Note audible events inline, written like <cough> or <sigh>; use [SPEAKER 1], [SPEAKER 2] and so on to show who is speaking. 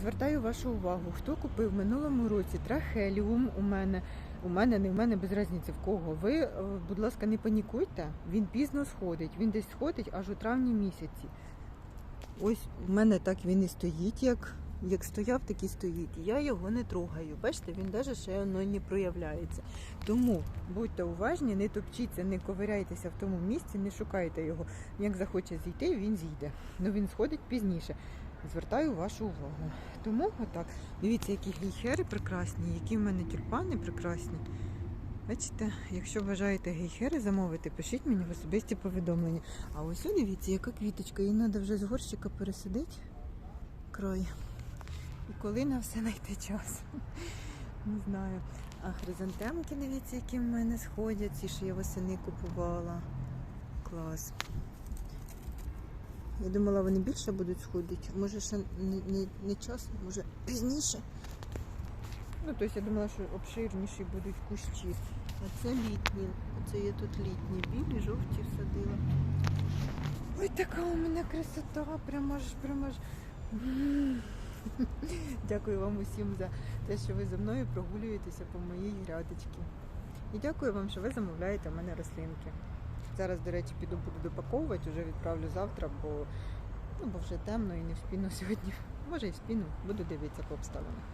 [SPEAKER 1] Звертаю вашу увагу, хто купив минулому році трахеліум у мене, у мене, не в мене без різниці в кого. Ви, е, будь ласка, не панікуйте, він пізно сходить. Він десь сходить аж у травні місяці. Ось у мене так він і стоїть, як, як стояв, так і стоїть. Я його не трогаю. Бачите, він навіть ще воно не проявляється. Тому будьте уважні, не топчіться, не ковиряйтеся в тому місці, не шукайте його. Як захоче зійти, він зійде. Ну він сходить пізніше. Звертаю вашу увагу. Тому отак. Дивіться, які гейхери прекрасні, які в мене тюльпани прекрасні. Бачите, якщо бажаєте гейхери замовити, пишіть мені в особисті повідомлення. А ось дивіться, яка квіточка, її треба вже з горщика пересадити край. І коли на все знайти час. Не знаю. А хризантемки, дивіться, які в мене сходять, ці, що я восени купувала. Клас. Я думала, вони більше будуть сходити. Може, ще не, не, не час, може пізніше. Ну, тобто я думала, що обширніші будуть кущі. А це літні. Оце я тут літні, білі, жовті всадила. Ой, така у мене красота, прямо ж, прямо ж. <laughs> Дякую вам усім за те, що ви зі мною прогулюєтеся по моїй грядочці. І дякую вам, що ви замовляєте в мене рослинки. Зараз, до речі, піду буду допаковувати, вже відправлю завтра, бо, ну, бо вже темно і не вспіну <laughs> сьогодні. Може і вспіну, буду дивитися по обставинах.